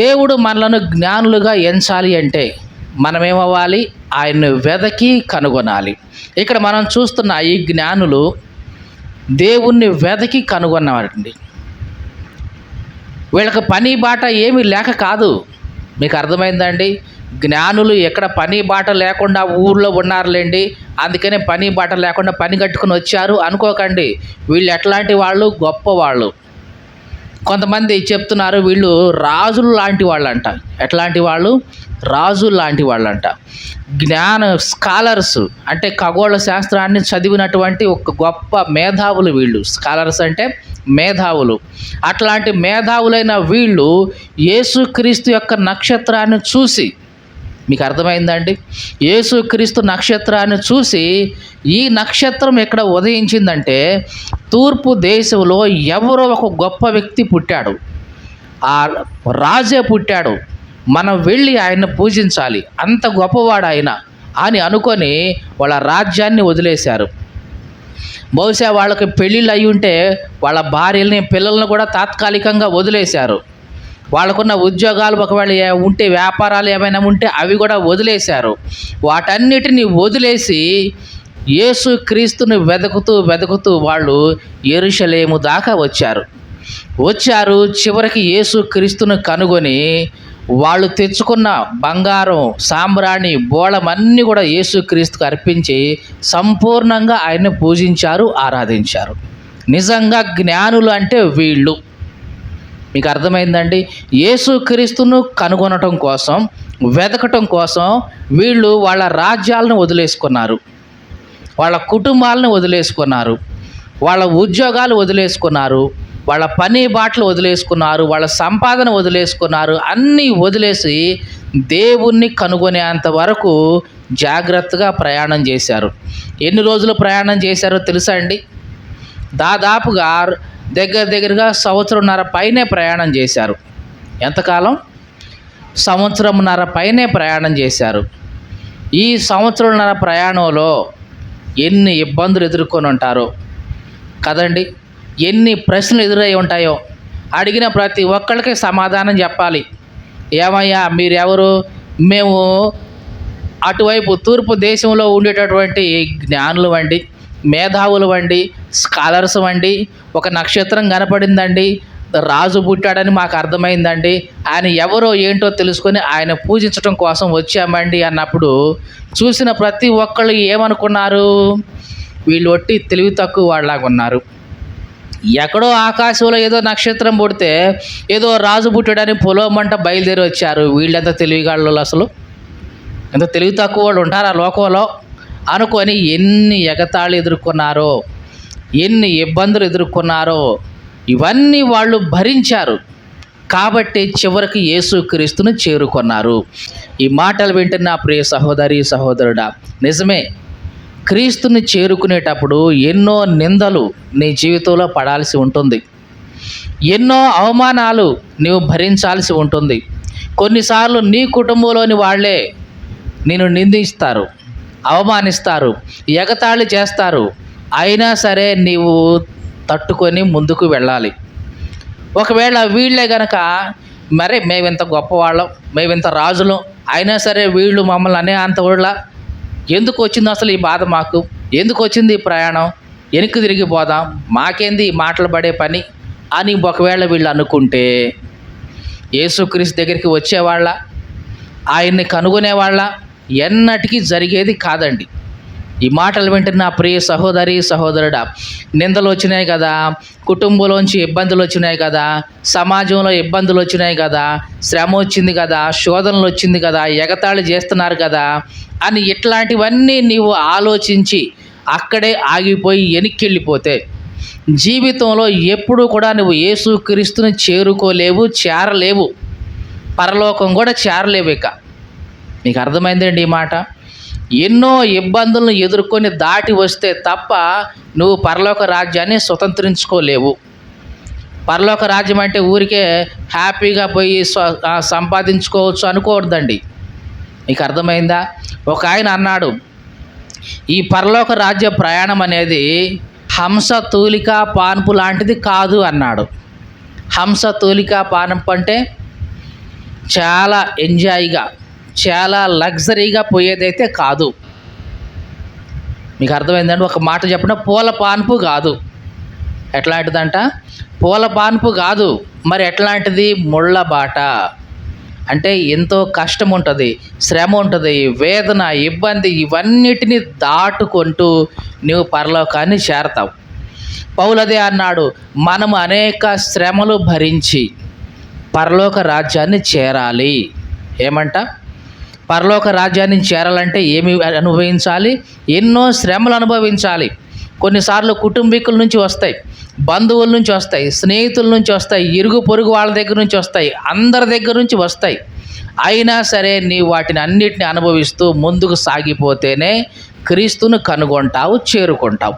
దేవుడు మనలను జ్ఞానులుగా ఎంచాలి అంటే మనమేమవ్వాలి? ఆయన్ని వెదకి కనుగొనాలి. ఇక్కడ మనం చూస్తున్న ఈ జ్ఞానులు దేవుణ్ణి వెదకి కనుగొన్నవారండి. వీళ్ళకి పని బాట ఏమీ లేక కాదు. మీకు అర్థమైందండి? జ్ఞానులు ఎక్కడ పని బాట లేకుండా ఊళ్ళో ఉన్నారులేండి. అందుకనే పని బాట లేకుండా పని కట్టుకుని వచ్చారు అనుకోకండి. వీళ్ళు ఎట్లాంటి వాళ్ళు? గొప్ప వాళ్ళు కొంతమంది చెప్తున్నారు వీళ్ళు రాజులు లాంటి వాళ్ళంట. ఎట్లాంటి వాళ్ళు? రాజు లాంటి వాళ్ళంట. జ్ఞాన స్కాలర్స్ అంటే ఖగోళ శాస్త్రాన్ని చదివినటువంటి ఒక గొప్ప మేధావులు వీళ్ళు. స్కాలర్స్ అంటే మేధావులు. అట్లాంటి మేధావులైన వీళ్ళు యేసుక్రీస్తు యొక్క నక్షత్రాన్ని చూసి మీకు అర్థమైందండి? యేసుక్రీస్తు నక్షత్రాన్ని చూసి ఈ నక్షత్రం ఎక్కడ ఉదయించిందంటే తూర్పు దేశంలో ఎవరో ఒక గొప్ప వ్యక్తి పుట్టాడు. ఆ రాజే పుట్టాడు. మనం వెళ్ళి ఆయన్ని పూజించాలి. అంత గొప్పవాడు ఆయన అని అనుకొని వాళ్ళ రాజ్యాన్ని వదిలేశారు. బహుశా వాళ్ళకి పెళ్ళిళ్ళు అయి ఉంటే వాళ్ళ భార్యల్ని పిల్లల్ని కూడా తాత్కాలికంగా వదిలేశారు. వాళ్ళకున్న ఉద్యోగాలు ఒకవేళ ఉంటే వ్యాపారాలు ఏమైనా ఉంటే అవి కూడా వదిలేశారు. వాటన్నిటిని వదిలేసి యేసు క్రీస్తుని వెతుకుతూ వెతుకుతూ వాళ్ళు ఎరుషలేము దాకా వచ్చారు. వచ్చారు చివరికి యేసు క్రీస్తును కనుగొని వాళ్ళు తెచ్చుకున్న బంగారం సాంబ్రాణి బోళమన్నీ కూడా యేసుక్రీస్తుకు అర్పించి సంపూర్ణంగా ఆయన్ని పూజించారు ఆరాధించారు. నిజంగా జ్ఞానులు అంటే వీళ్ళు. మీకు అర్థమైందండి? యేసుక్రీస్తును కనుగొనటం కోసం వెతకటం కోసం వీళ్ళు వాళ్ళ రాజ్యాలను వదిలేసుకున్నారు. వాళ్ళ కుటుంబాలను వదిలేసుకున్నారు. వాళ్ళ ఉద్యోగాలు వదిలేసుకున్నారు. వాళ్ళ పని బాటలు వదిలేసుకున్నారు. వాళ్ళ సంపాదన వదిలేసుకున్నారు. అన్నీ వదిలేసి దేవుణ్ణి కనుగొనేంత వరకు జాగ్రత్తగా ప్రయాణం చేశారు. ఎన్ని రోజులు ప్రయాణం చేశారో తెలుసా అండి? దాదాపుగా దగ్గర దగ్గరగా సంవత్సరంన్నర పైనే ప్రయాణం చేశారు. ఎంతకాలం? సంవత్సరంన్నర పైనే ప్రయాణం చేశారు. ఈ సంవత్సరంన్నర ప్రయాణంలో ఎన్ని ఇబ్బందులు ఎదుర్కొని ఉంటారో కదండి. ఎన్ని ప్రశ్నలు ఎదురై ఉంటాయో అడిగిన ప్రతి ఒక్కరికి సమాధానం చెప్పాలి. ఏమయ్యా మీరెవరు? మేము అటువైపు తూర్పు దేశంలో ఉండేటటువంటి జ్ఞానులు అండి. మేధావులు వండి స్కాలర్స్ వండి ఒక నక్షత్రం కనపడిందండి రాజు పుట్టాడని మాకు అర్థమైందండి. ఆయన ఎవరో ఏంటో తెలుసుకొని ఆయన పూజించడం కోసం వచ్చామండి అన్నప్పుడు చూసిన ప్రతి ఒక్కళ్ళు ఏమనుకున్నారు? వీళ్ళు ఒట్టి తెలివి తక్కువ వాళ్ళలాగా ఉన్నారు. ఎక్కడో ఆకాశంలో ఏదో నక్షత్రం పుడితే ఏదో రాజు పుట్టాడని పొలమంట బయలుదేరి వచ్చారు. వీళ్ళెంత తెలివిగాళ్ళు అసలు? ఎంత తెలివి తక్కువ వాళ్ళు ఉంటారు ఆ లోకంలో? అనుకొని ఎన్ని ఎగతాళి ఎదుర్కొన్నారో ఎన్ని ఇబ్బందులు ఎదుర్కొన్నారో ఇవన్నీ వాళ్ళు భరించారు. కాబట్టి చివరికి యేసుక్రీస్తును చేరుకున్నారు. ఈ మాటలు వింటున్న ప్రియ సహోదరి సహోదరుడా నిజమే. క్రీస్తుని చేరుకునేటప్పుడు ఎన్నో నిందలు నీ జీవితంలో పడాల్సి ఉంటుంది. ఎన్నో అవమానాలు నీవు భరించాల్సి ఉంటుంది. కొన్నిసార్లు నీ కుటుంబంలోని వాళ్ళే నేను నిందిస్తారు. అవమానిస్తారు ఎగతాళి చేస్తారు. అయినా సరే నీవు తట్టుకొని ముందుకు వెళ్ళాలి. ఒకవేళ వీళ్ళే గనక మరి మేమింత గొప్పవాళ్ళం మేమింత రాజులం అయినా సరే వీళ్ళు మమ్మల్ని అనే అంత ఊళ్ళ ఎందుకు వచ్చింది అసలు ఈ బాధ మాకు? ఎందుకు వచ్చింది ఈ ప్రయాణం? వెనక్కి తిరిగి పోదాం మాకేంది ఈ మాటలు పడే పని? అని ఒకవేళ వీళ్ళు అనుకుంటే యేసుక్రీస్తు దగ్గరికి వచ్చేవాళ్ళ ఆయన్ని కనుగొనేవాళ్ళ ఎన్నటికీ జరిగేది కాదండి. ఈ మాటలు వింటున్న ప్రియ సహోదరి సహోదరుడా నిందలు వచ్చినాయి కదా కుటుంబంలోంచి ఇబ్బందులు వచ్చినాయి కదా సమాజంలో ఇబ్బందులు వచ్చినాయి కదా శ్రమ వచ్చింది కదా శోధనలు వచ్చింది కదా ఎగతాళి చేస్తున్నారు కదా అని ఇట్లాంటివన్నీ నీవు ఆలోచించి అక్కడే ఆగిపోయి వెనక్కి వెళ్ళిపోతే జీవితంలో ఎప్పుడూ కూడా నువ్వు యేసుక్రీస్తుని చేరుకోలేవు చేరలేవు. పరలోకం కూడా చేరలేవు ఇక. మీకు అర్థమైందండి ఈ మాట? ఎన్నో ఇబ్బందులను ఎదుర్కొని దాటి వస్తే తప్ప నువ్వు పరలోక రాజ్యాన్ని స్వతంత్రించుకోలేవు. పరలోక రాజ్యం అంటే ఊరికే హ్యాపీగా పోయి సంపాదించుకోవచ్చు అనుకోవద్దండి. మీకు అర్థమైందా? ఒక ఆయన అన్నాడు ఈ పరలోక రాజ్య ప్రయాణం అనేది హంస తూలిక పాన్పు లాంటిది కాదు అన్నాడు. హంస తూలిక పాన్పు అంటే చాలా ఎంజాయ్గా చాలా లగ్జరీగా పోయేదైతే కాదు. మీకు అర్థమైందండి ఒక మాట చెప్పిన పూల పాన్పు కాదు. ఎట్లాంటిదంట? పూల పాన్పు కాదు. మరి ఎట్లాంటిది? ముళ్ళ బాట. అంటే ఎంతో కష్టం ఉంటుంది శ్రమ ఉంటుంది వేదన ఇబ్బంది ఇవన్నిటిని దాటుకుంటూ నువ్వు పరలోకాన్ని చేరతావు. పౌలదే అన్నాడు మనం అనేక శ్రమలు భరించి పరలోక రాజ్యాన్ని చేరాలి. ఏమంట? పరలోక రాజ్యాన్ని చేరాలంటే ఏమి అనుభవించాలి? ఎన్నో శ్రమలు అనుభవించాలి. కొన్నిసార్లు కుటుంబీకుల నుంచి వస్తాయి బంధువుల నుంచి వస్తాయి స్నేహితుల నుంచి వస్తాయి ఇరుగు పొరుగు వాళ్ళ దగ్గర నుంచి వస్తాయి అందరి దగ్గర నుంచి వస్తాయి. అయినా సరే నీ వాటిని అన్నిటిని అనుభవిస్తూ ముందుకు సాగిపోతేనే క్రీస్తును కనుగొంటావు చేరుకుంటావు.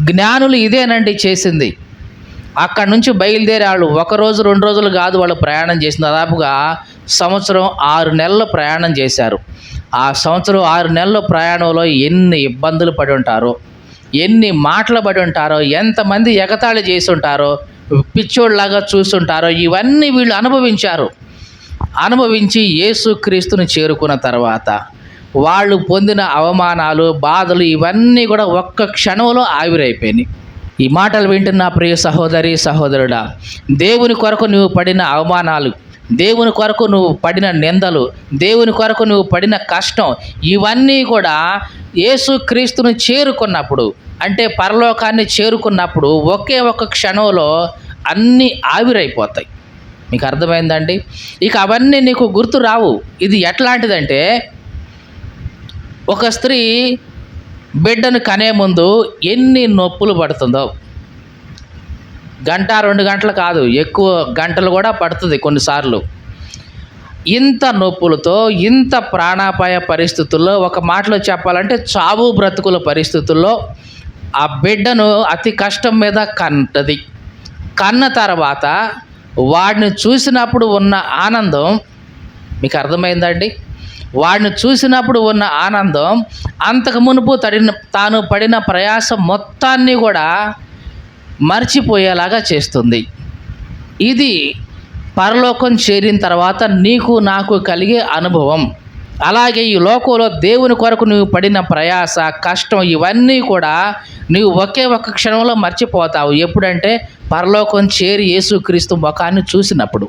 జ్ఞానులు ఇదేనండి చేసింది. అక్కడ నుంచి బయలుదేరే వాళ్ళు ఒక రోజు రెండు రోజులు కాదు వాళ్ళు ప్రయాణం చేసిన దాదాపుగా సంవత్సరం ఆరు నెలలు ప్రయాణం చేశారు. ఆ సంవత్సరం ఆరు నెలల ప్రయాణంలో ఎన్ని ఇబ్బందులు పడి ఉంటారో ఎన్ని మాటలు పడి ఉంటారో ఎంతమంది ఎగతాళి చేసి ఉంటారో పిచ్చోళ్ళలాగా చూస్తుంటారో ఇవన్నీ వీళ్ళు అనుభవించారు. అనుభవించి యేసుక్రీస్తుని చేరుకున్న తర్వాత వాళ్ళు పొందిన అవమానాలు బాధలు ఇవన్నీ కూడా ఒక్క క్షణంలో ఆవిరైపోయినాయి. ఈ మాటలు వింటున్న ప్రియ సహోదరి సహోదరుడా దేవుని కొరకు నువ్వు పడిన అవమానాలు దేవుని కొరకు నువ్వు పడిన నిందలు దేవుని కొరకు నువ్వు పడిన కష్టం ఇవన్నీ కూడా యేసుక్రీస్తును చేరుకున్నప్పుడు అంటే పరలోకాన్ని చేరుకున్నప్పుడు ఒకే ఒక క్షణంలో అన్నీ ఆవిరైపోతాయి. మీకు అర్థమైందండి? ఇక అవన్నీ నీకు గుర్తు రావు. ఇది ఎట్లాంటిదంటే ఒక స్త్రీ బిడ్డను కనే ముందు ఎన్ని నొప్పులు పడుతుందో. గంట రెండు గంటలు కాదు ఎక్కువ గంటలు కూడా పడుతుంది కొన్నిసార్లు. ఇంత నొప్పులతో ఇంత ప్రాణాపాయ పరిస్థితుల్లో ఒక మాటలో చెప్పాలంటే చావు బ్రతుకుల పరిస్థితుల్లో ఆ బిడ్డను అతి కష్టం మీద కంటది కన్న తర్వాత వాడిని చూసినప్పుడు ఉన్న ఆనందం మీకు అర్థమైందండి? వాడిని చూసినప్పుడు ఉన్న ఆనందం అంతకు మునుపు తడిన తాను పడిన ప్రయాసం మొత్తాన్ని కూడా మర్చిపోయేలాగా చేస్తుంది. ఇది పరలోకం చేరిన తర్వాత నీకు నాకు కలిగే అనుభవం. అలాగే ఈ లోకంలో దేవుని కొరకు నువ్వు పడిన ప్రయాస కష్టం ఇవన్నీ కూడా నువ్వు ఒకే ఒక్క క్షణంలో మర్చిపోతావు. ఎప్పుడంటే పరలోకం చేరి యేసుక్రీస్తు ముఖాన్ని చూసినప్పుడు.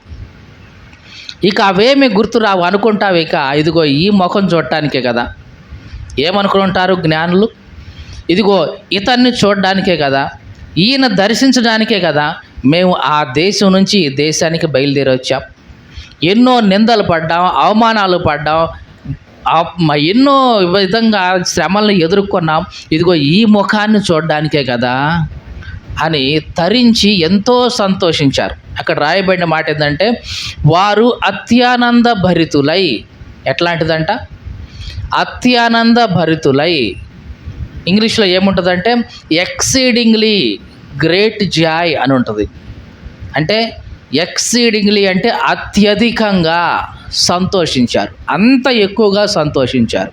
ఇక అవేమి గుర్తురావు అనుకుంటావు ఇక ఇదిగో ఈ ముఖం చూడటానికే కదా. ఏమనుకుంటారు జ్ఞానులు? ఇదిగో ఇతన్ని చూడడానికే కదా. ఈయన దర్శించడానికే కదా మేము ఆ దేశం నుంచి ఈ దేశానికి బయలుదేరి వచ్చాం. ఎన్నో నిందలు పడ్డాం అవమానాలు పడ్డాం ఎన్నో విధంగా శ్రమలను ఎదుర్కొన్నాం. ఇదిగో ఈ ముఖాన్ని చూడడానికే కదా అని తరించి ఎంతో సంతోషించారు. అక్కడ రాయబడిన మాట ఏంటంటే వారు అత్యానంద భరితులై ఎట్లాంటిదంట? అత్యానంద భరితులై ఇంగ్లీష్లో ఏముంటుందంటే ఎక్సీడింగ్లీ గ్రేట్ జాయ్ అని ఉంటుంది. అంటే ఎక్సీడింగ్లీ అంటే అత్యధికంగా సంతోషించారు. అంత ఎక్కువగా సంతోషించారు.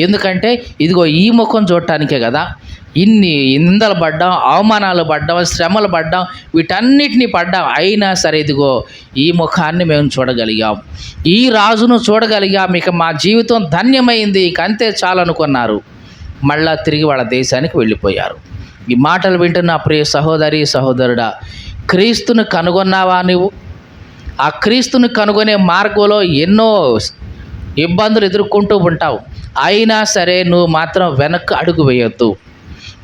ఎందుకంటే ఇదిగో ఈ ముఖం చూడటానికే కదా. ఇన్ని నిందలు పడ్డాం అవమానాలు పడ్డాం శ్రమలు పడ్డాం వీటన్నిటిని పడ్డాం. అయినా సరే ఇదిగో ఈ ముఖాన్ని మేము చూడగలిగాం. ఈ రాజును చూడగలిగాం. ఇక మా జీవితం ధన్యమైంది. ఇక అంతే చాలనుకున్నారు. మళ్ళా తిరిగి వాళ్ళ దేశానికి వెళ్ళిపోయారు. ఈ మాటలు వింటున్న ప్రియ సహోదరి సహోదరుడా క్రీస్తును కనుగొన్నావా నువ్వు ఆ క్రీస్తును కనుగొనే మార్గంలో ఎన్నో ఇబ్బందులు ఎదుర్కొంటూ ఉంటావు. అయినా సరే నువ్వు మాత్రం వెనక్కి అడుగు వేయొద్దు.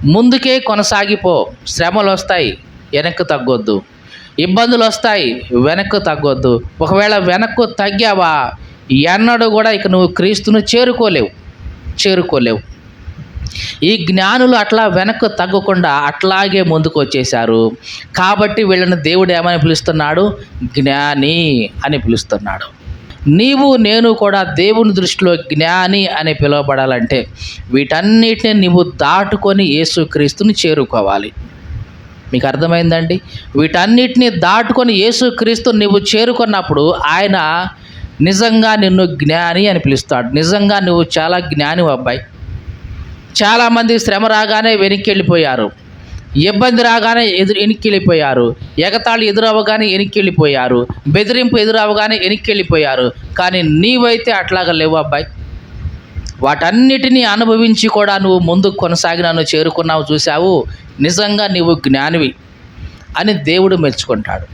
ముందుకే కొనసాగిపో. శ్రమలు వస్తాయి వెనక్కి తగ్గొద్దు. ఇబ్బందులు వస్తాయి వెనక్కు తగ్గొద్దు. ఒకవేళ వెనక్కు తగ్గావా ఎన్నడూ కూడా ఇక నువ్వు క్రీస్తును చేరుకోలేవు. చేరుకోలేవు. ఈ జ్ఞానులు అట్లా వెనక్కు తగ్గకుండా అట్లాగే ముందుకు వచ్చేశారు కాబట్టి వీళ్ళని దేవుడు ఏమని పిలుస్తున్నాడు? జ్ఞాని అని పిలుస్తున్నాడు. నీవు నేను కూడా దేవుని దృష్టిలో జ్ఞాని అని పిలువబడాలంటే వీటన్నిటిని నీవు దాటుకొని యేసుక్రీస్తుని చేరుకోవాలి. మీకు అర్థమైందండి? వీటన్నిటిని దాటుకొని యేసుక్రీస్తు నువ్వు చేరుకున్నప్పుడు ఆయన నిజంగా నిన్ను జ్ఞాని అని పిలుస్తాడు. నిజంగా నువ్వు చాలా జ్ఞాని అబ్బాయి చాలామంది శ్రమ రాగానే వెనక్కి వెళ్ళిపోయారు ఇబ్బంది రాగానే ఎదురు వెనక్కి ఎగతాళి ఎదురవగానే వెనక్కి బెదిరింపు ఎదురవగానే వెనక్కి కానీ నీవైతే అట్లాగా లేవు అబ్బాయి. వాటన్నిటినీ అనుభవించి కూడా నువ్వు ముందుకు కొనసాగి నన్ను చేరుకున్నావు చూసావు నిజంగా నీవు జ్ఞానివి అని దేవుడు మెచ్చుకుంటాడు.